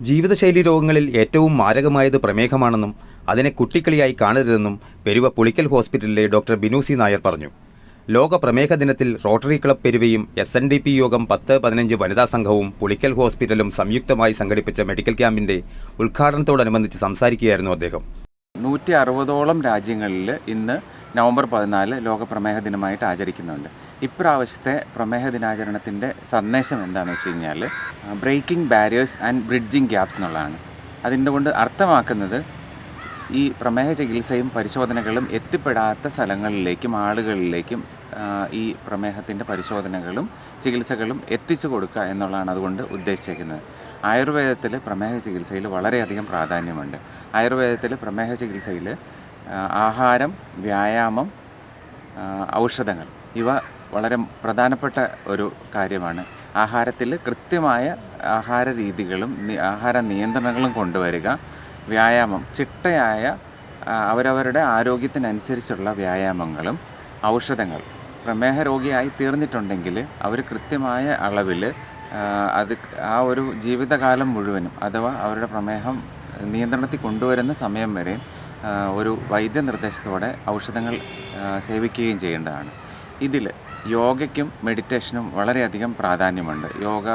ജീവിതശൈലി രോഗങ്ങളിൽ ഏറ്റവും മാരകമായത് പ്രമേഹമാണെന്നും അതിനെ കുട്ടിക്കളിയായി കാണരുതെന്നും പെരുവ പുളിക്കൽ ഹോസ്പിറ്റലിലെ ഡോക്ടർ ബിനൂസി നായർ പറഞ്ഞു. ലോക പ്രമേഹ ദിനത്തിൽ റോട്ടറി ക്ലബ് പെരുവയും എസ് എൻ ഡി പി യോഗം പത്ത് പതിനഞ്ച് വനിതാ സംഘവും പുളിക്കൽ ഹോസ്പിറ്റലും സംയുക്തമായി സംഘടിപ്പിച്ച മെഡിക്കൽ ക്യാമ്പിന്റെ ഉദ്ഘാടനത്തോടനുബന്ധിച്ച് സംസാരിക്കുകയായിരുന്നു അദ്ദേഹം. നൂറ്റി അറുപതോളം രാജ്യങ്ങളിൽ ഇന്ന് നവംബർ പതിനാല് ലോക പ്രമേഹ ദിനമായിട്ട് ആചരിക്കുന്നുണ്ട്. ഇപ്രാവശ്യത്തെ പ്രമേഹ ദിനാചരണത്തിന്റെ സന്ദേശം എന്താണെന്ന് വെച്ച് കഴിഞ്ഞാൽ breaking barriers and bridging gaps എന്നുള്ളതാണ്. അതിന്റെ കൊണ്ട് അർത്ഥമാക്കുന്നത് ഈ പ്രമേഹ ചികിത്സയും പരിശോധനകളും എത്തിപ്പെടാത്ത സ്ഥലങ്ങളിലേക്കും ആളുകളിലേക്കും ഈ പ്രമേഹത്തിന്റെ പരിശോധനകളും ചികിത്സകളും എത്തിച്ചു കൊടുക്കുക എന്നുള്ളതാണ് അതുകൊണ്ട് ഉദ്ദേശിച്ചിരിക്കുന്നത് ആയുർവേദത്തിൽ പ്രമേഹ ചികിത്സയിൽ വളരെയധികം പ്രാധാന്യമുണ്ട്. ആയുർവേദത്തിൽ പ്രമേഹ ചികിത്സയിൽ ആഹാരം വ്യായാമം ഔഷധങ്ങൾ. ഇവ വളരെ പ്രധാനപ്പെട്ട ഒരു കാര്യമാണ്. ആഹാരത്തിൽ കൃത്യമായ ആഹാര രീതികളും ആഹാര നിയന്ത്രണങ്ങളും കൊണ്ടുവരിക വ്യായാമം ചിട്ടയായ അവരവരുടെ ആരോഗ്യത്തിനനുസരിച്ചുള്ള വ്യായാമങ്ങളും ഔഷധങ്ങൾ പ്രമേഹ രോഗിയായി തീർന്നിട്ടുണ്ടെങ്കിൽ അവർ കൃത്യമായ അളവിൽ അത് ആ ഒരു ജീവിതകാലം മുഴുവനും അഥവാ അവരുടെ പ്രമേഹം നിയന്ത്രണത്തിൽ കൊണ്ടുവരുന്ന സമയം വരെ ആ, വൈദ്യ നിർദ്ദേശത്തോടെ ഔഷധങ്ങൾ സേവിക്കുകയും ചെയ്യേണ്ടതാണ്. ഇതിൽ യോഗയ്ക്കും മെഡിറ്റേഷനും വളരെയധികം പ്രാധാന്യമുണ്ട്. യോഗ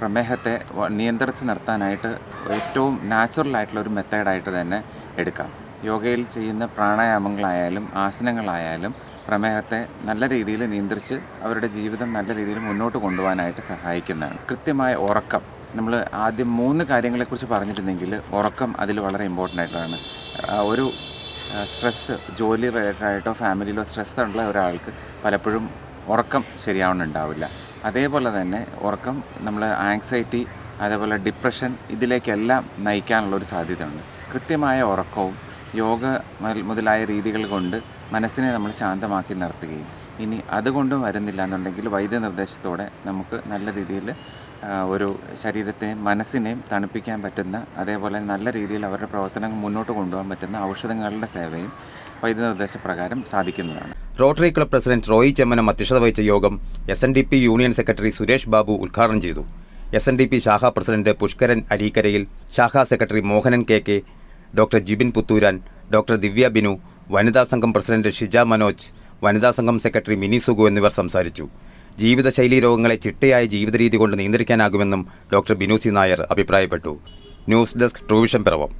പ്രമേഹത്തെ നിയന്ത്രിച്ച് നിർത്താനായിട്ട് ഏറ്റവും നാച്ചുറൽ ആയിട്ടുള്ള ഒരു മെത്തേഡായിട്ട് തന്നെ എടുക്കാം. യോഗയിൽ ചെയ്യുന്ന പ്രാണായാമങ്ങളായാലും ആസനങ്ങളായാലും പ്രമേഹത്തെ നല്ല രീതിയിൽ നിയന്ത്രിച്ച് അവരുടെ ജീവിതം നല്ല രീതിയിൽ മുന്നോട്ട് കൊണ്ടുപോകാനായിട്ട് സഹായിക്കുന്നതാണ്. കൃത്യമായ ഉറക്കം നമ്മൾ ആദ്യം മൂന്ന് കാര്യങ്ങളെക്കുറിച്ച് പറഞ്ഞിരുന്നെങ്കിൽ ഉറക്കം അതിൽ വളരെ ഇമ്പോർട്ടന്റ് ആയിട്ടുള്ളതാണ്. ഒരു സ്ട്രെസ്സ് ജോലി റിലേറ്റഡ് ആയിട്ടോ ഫാമിലിയിലോ സ്ട്രെസ് ഉള്ള ഒരാൾക്ക് പലപ്പോഴും ഉറക്കം ശരിയാവുന്നുണ്ടാവില്ല. അതേപോലെ തന്നെ ഉറക്കം നമ്മൾ ആങ്സൈറ്റി അതേപോലെ ഡിപ്രഷൻ ഇതിലേക്കെല്ലാം നയിക്കാനുള്ള ഒരു സാധ്യതയുണ്ട്. കൃത്യമായ ഉറക്കവും യോഗ മുതലായ രീതികൾ കൊണ്ട് മനസ്സിനെ നമ്മൾ ശാന്തമാക്കി നിർത്തുകയും ഇനി അതുകൊണ്ടും വരുന്നില്ല എന്നുണ്ടെങ്കിൽ വൈദ്യനിർദ്ദേശത്തോടെ നമുക്ക് നല്ല രീതിയിൽ ഒരു ശരീരത്തെയും മനസ്സിനെയും തണുപ്പിക്കാൻ പറ്റുന്ന അതേപോലെ നല്ല രീതിയിൽ അവരുടെ പ്രവർത്തനങ്ങൾ മുന്നോട്ട് കൊണ്ടുപോകാൻ പറ്റുന്ന ഔഷധങ്ങളുടെ സേവയും വൈദ്യ നിർദ്ദേശപ്രകാരം സാധിക്കുന്നതാണ്. Rotary club president Roy Chemmanam അധ്യക്ഷത വഹിച്ച യോഗം S N D P union secretary Suresh Babu ഉദ്ഘാടനം ചെയ്തു. എസ് എൻ ഡി പി ശാഖാ പ്രസിഡന്റ് പുഷ്കരൻ അരീക്കരയിൽ ശാഖാ secretary Mohanan K K doctor Jibin Puthooran doctor Divya Binu വനിതാ സംഘം പ്രസിഡന്റ് ഷിജ മനോജ് വനിതാ സംഘം സെക്രട്ടറി മിനി സുഗു എന്നിവർ സംസാരിച്ചു. ജീവിതശൈലീ രോഗങ്ങളെ ചിട്ടയായ ജീവിതരീതി കൊണ്ട് നിയന്ത്രിക്കാനാകുമെന്നും ഡോക്ടർ ബിനു സി നായർ അഭിപ്രായപ്പെട്ടു. News desk TrueVision Piravam.